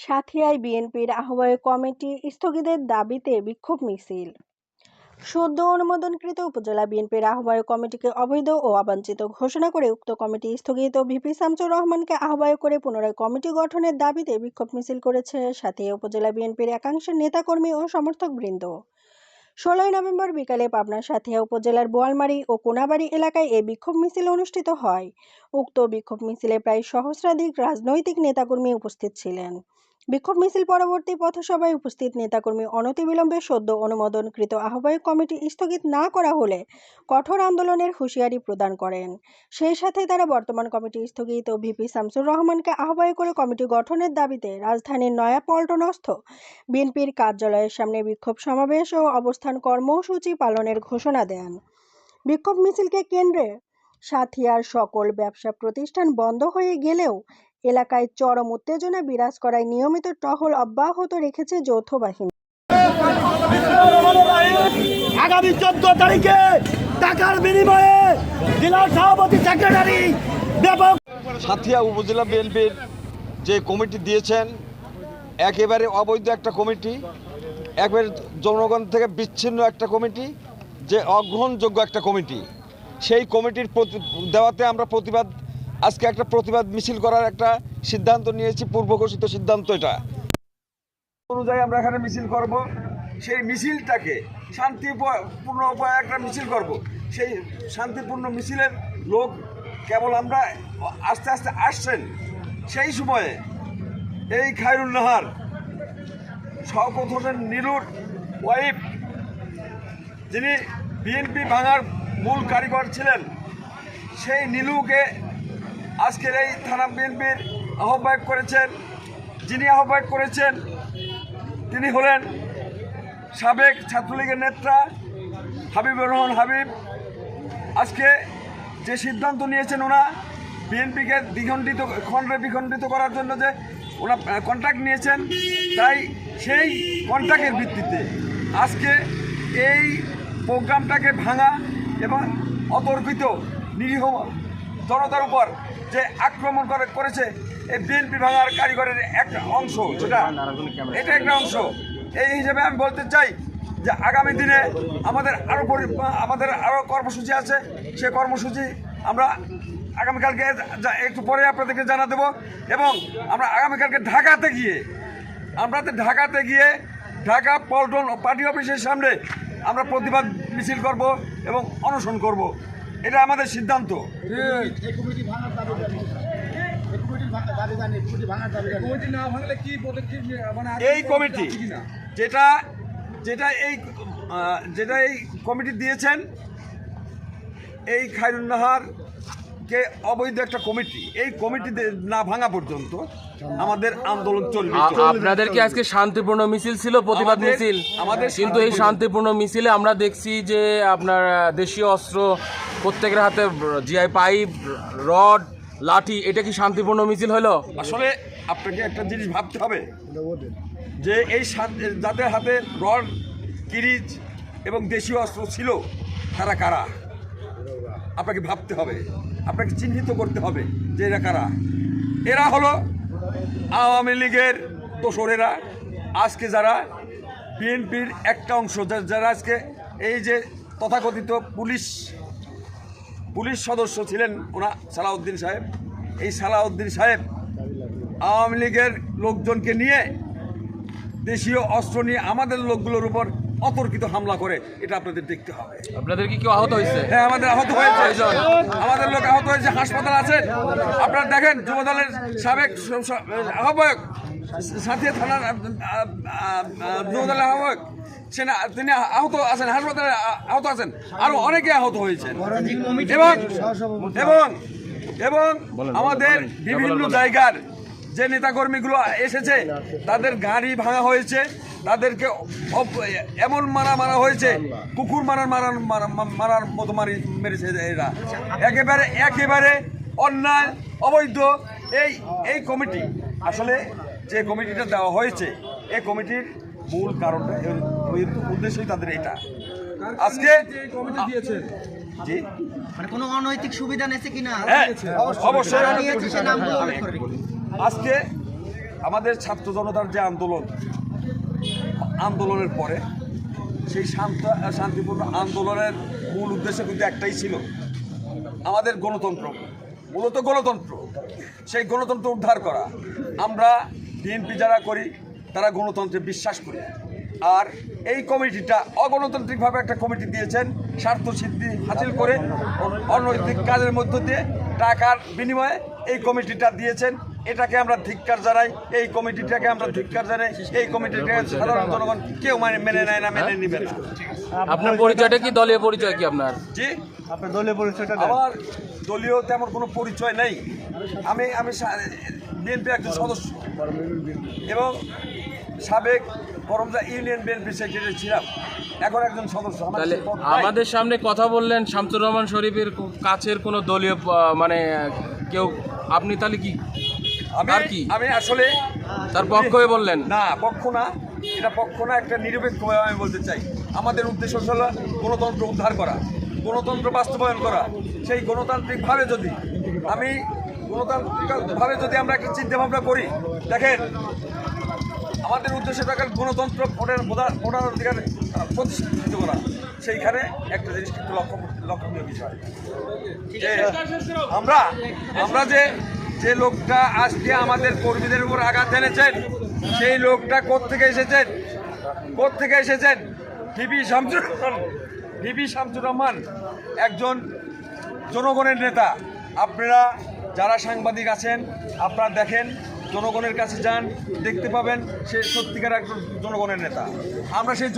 সাঁথিয়ায় বিএনপির আহ্বায়ক কমিটি স্থগিতের দাবিতে বিক্ষোভ মিছিল। সদ্য অনুমোদনকৃত উপজেলা বিএনপির আহ্বায়ক কমিটিকে অবৈধ ও অবাঞ্ছিত ঘোষণা করে উক্ত কমিটি স্থগিত ভিপি শামসুর রহমানকে আহ্বায়ক করে পুনরায় কমিটি গঠনের দাবিতে বিক্ষোভ মিছিল করেছে সাথিয়া উপজেলা বিএনপির একাংশের নেতাকর্মী ও সমর্থকবৃন্দ। ষোলোই নভেম্বর বিকালে পাবনা সাথিয়া উপজেলার বোয়ালমারী ও কোনাবাড়ি এলাকায় এই বিক্ষোভ মিছিল অনুষ্ঠিত হয়। উক্ত বিক্ষোভ মিছিলে প্রায় সহস্রাধিক রাজনৈতিক নেতাকর্মী উপস্থিত ছিলেন। বিক্ষোভ মিছিল পরবর্তী পথসভায় উপস্থিত নেতাকর্মী অনতিবিলম্বে সদ্য অনুমোদনকৃত আহ্বায়ক কমিটি স্থগিত না করা হলে কঠোর আন্দোলনের হুঁশিয়ারি প্রদান করেন। সেই সাথে তারা বর্তমান কমিটি স্থগিত ও ভিপি শামসুর রহমানকে আহ্বায়ক করে কমিটি গঠনের দাবিতে রাজধানীর নয়াপল্টনস্থ বিএনপির কার্যালয়ের সামনে বিক্ষোভ সমাবেশ ও অবস্থান কর্মসূচি পালনের ঘোষণা দেন। বিক্ষোভ মিছিলকে কেন্দ্রে সাথিয়ার সকল ব্যবসা প্রতিষ্ঠান বন্ধ হয়ে গেলেও এলাকায় চরম উত্তেজনা বিরাজ করায় নিয়মিত টহল অব্যাহত রেখেছে যৌথ বাহিনী। আগামী চোদ্দ তারিখে টাকার বিনিময়ে জেলা সভাপতি সেক্রেটারি ব্যাপক সাথিয়া উপজেলা বিএনপির যে কমিটি দিয়েছেন একেবারে অবৈধ একটা কমিটি একবারে জনগণ থেকে বিচ্ছিন্ন একটা কমিটি যে অগ্রহণযোগ্য একটা কমিটি। সেই কমিটির প্রতি- দেওয়াতে আমরা প্রতিবাদ আজকে একটা প্রতিবাদ মিছিল করার একটা সিদ্ধান্ত নিয়েছি, পূর্ব ঘোষিত সিদ্ধান্ত এটা। অনুযায়ী আমরা এখানে মিছিল করব। সেই মিছিলটাকে শান্তিপূর্ণ উপায়ে একটা মিছিল করব। সেই শান্তিপূর্ণ মিছিলের লোক কেবল আমরা আস্তে আস্তে আসছেন। সেই সময়ে এই খায়রুল নাহার, শওকত হোসেন নীলুর ওয়াইফ, যিনি বিএনপি ভাঙার মূল কারিগর ছিলেন, সেই নীলুকে আজকের এই থানা বিএনপির আহ্বায়ক করেছেন, যিনি আহ্বায়ক করেছেন, তিনি হলেন সাবেক ছাত্রলীগের নেতা হাবিবুর রহমান হাবিব। আজকে যে সিদ্ধান্ত নিয়েছেন ওনা, বিএনপিকে দ্বিখণ্ডিত, খণ্ডে বিখণ্ডিত করার জন্য যে ওরা কন্ট্রাক্ট নিয়েছেন, তাই সেই কন্ট্রাক্টের ভিত্তিতে আজকে এই প্রোগ্রামটাকে ভাঙা এবং অতর্কিত, নিরীহ জনতার উপর যে আক্রমণ করে, করেছে, এই বিএনপি ভাঙার কারিগরের একটা অংশ সেটা এটা একটা অংশ। এই হিসেবে আমি বলতে চাই যে আগামী দিনে আমাদের আরও আমাদের আরও কর্মসূচি আছে। সে কর্মসূচি আমরা আগামীকালকে একটু পরে আপনাদেরকে জানা দেবো এবং আমরা আগামীকালকে ঢাকাতে গিয়ে, আমরা তো ঢাকাতে গিয়ে ঢাকা পল্টন পার্টি অফিসের সামনে আমরা প্রতিবাদ মিছিল করব এবং অনশন করব। এটা আমাদের সিদ্ধান্ত এই কমিটি? যেটা যেটা এই যেটা এই কমিটি দিয়েছেন এই খায়রুন নাহারকে অবৈধ একটা কমিটি এই কমিটি না ভাঙা পর্যন্ত আমাদের আন্দোলন চলবে। আপনাদের কি আজকে শান্তিপূর্ণ মিছিল ছিল? প্রতিবাদ মিছিল? আমাদের কিন্তু এই শান্তিপূর্ণ মিছিলে আমরা দেখছি যে আপনার দেশীয় অস্ত্র প্রত্যেকের হাতে জিআই পাইপ রড লাঠি এটা কি শান্তিপূর্ণ মিছিল হলো? আসলে আপনাকে একটা জিনিস ভাবতে হবে যে এই যাদের হাতে রড কিরিচ এবং দেশীয় অস্ত্র ছিল তারা কারা? আপনাকে ভাবতে হবে, আপনাকে চিহ্নিত করতে হবে যে এরা কারা। এরা হলো আওয়ামী লীগের দোসরেরা, আজকে যারা বিএনপির একটা অংশ যারা আজকে এই যে তথাকথিত পুলিশ পুলিশ সদস্য ছিলেন ওনা সালাউদ্দিন সাহেব। এই সালাউদ্দিন সাহেব আওয়ামী লীগের লোকজনকে নিয়ে দেশীয় অস্ত্র নিয়ে আমাদের লোকগুলোর উপর অতর্কিত হামলা করে এটা আপনাদের দেখতে হবে। আপনাদের কি কেউ আহত হয়েছে? হ্যাঁ আমাদের আহত হয়েছে। আমাদের লোক আহত হয়েছে হাসপাতাল আছে। আপনারা দেখেন যুবদলের সাবেক আহ্বায়ক সাথিয়া থানার যুবদলের আহ্বায়ক সে না- তিনি আহত আছেন হাসপাতালে আহত আছেন। আরও অনেকে আহত হয়েছেন। এবং এবং এবং আমাদের বিভিন্ন জায়গার যে নেতাকর্মীগুলো এসেছে তাদের গাড়ি ভাঙা হয়েছে। তাদেরকে এমন মারা মারা হয়েছে কুকুর মারার মারার মারা- মারার মতো মারি মেরেছে এরা। একেবারে একেবারে অন্যায় অবৈধ। এই এই কমিটি আসলে যে কমিটিটা দেওয়া হয়েছে এই কমিটির মূল কারণটা উদ্দেশ্যই তাদের এটা। আজকে জি। মানে কোনো অনৈতিক সুবিধা নেছে কিনা হ্যাঁ অবশ্যই। আজকে আমাদের ছাত্র জনতার যে আন্দোলন আন্দোলনের পরে সেই শান্ত, শান্তিপূর্ণ আন্দোলনের মূল উদ্দেশ্য কিন্তু একটাই ছিল আমাদের গণতন্ত্র, মূলত গণতন্ত্র। সেই গণতন্ত্র উদ্ধার করা। আমরা বিএনপি যারা করি, তারা গণতন্ত্রে বিশ্বাস করি। আর এই কমিটিটা অগণতান্ত্রিকভাবে একটা কমিটি দিয়েছেন, স্বার্থ সিদ্ধি হাসিল করে অনৈতিক কাজের মধ্য দিয়ে টাকার বিনিময়ে এই কমিটিটা দিয়েছেন। এটাকে আমরা ধিক্কার জানাই। এই কমিটিটাকে আমরা ধিক্কার জানাই। এই কমিটিটাকে সাধারণ জনগণ কেউ মানে মেনে নেয় না মেনে নিবে না। আপনার পরিচয়টা কি? দলীয় পরিচয় কি আপনার? জি? আপনার দলীয় পরিচয়টা আমার দলীয় তেমন কোনো পরিচয় নেই। আমি আমি বিএনপির একজন সদস্য। এবং সাবেক করমজা ইউনিয়ন বিএনপি সেক্রেটারি ছিলাম। এখন একজন সদস্য। তাহলে। আমাদের সামনে কথা বললেন শামসুর রহমান শরীফের কাছের কোনো দলীয় মানে কেউ। আপনি তাহলে কি? আমি আর কি? আমি আসলে তার পক্ষ হয়ে বললেন। না পক্ষ না। এটা পক্ষ না একটা নিরপেক্ষভাবে আমি বলতে চাই। আমাদের উদ্দেশ্য হলো গণতন্ত্র উদ্ধার করা গণতন্ত্র বাস্তবায়ন করা। সেই গণতান্ত্রিকভাবে যদি আমি গণতান্ত্রিকভাবে যদি আমরা একটা চিন্তা ভাবনা করি, দেখেন, আমাদের উদ্দেশ্য থাকে গণতন্ত্র ভোটের ভোটার অধিকার প্রতিষ্ঠিত করা। সেইখানে একটা জিনিস কিন্তু লক্ষ্য লক্ষণীয় বিষয়। যে আমরা আমরা যে যে লোকটা আজকে আমাদের কর্মীদের উপর আঘাত এনেছেন, সেই লোকটা কোত্থেকে এসেছেন? কোত্থেকে এসেছেন? ডিবি শামসুর রহমান। ডিবি শামসুর রহমান একজন জনগণের নেতা। আপনারা যারা সাংবাদিক আছেন, আপনারা দেখেন, জনগণের কাছে যান, দেখতে পাবেন সে সত্যিকার একজন জনগণের নেতা। আমরা সেই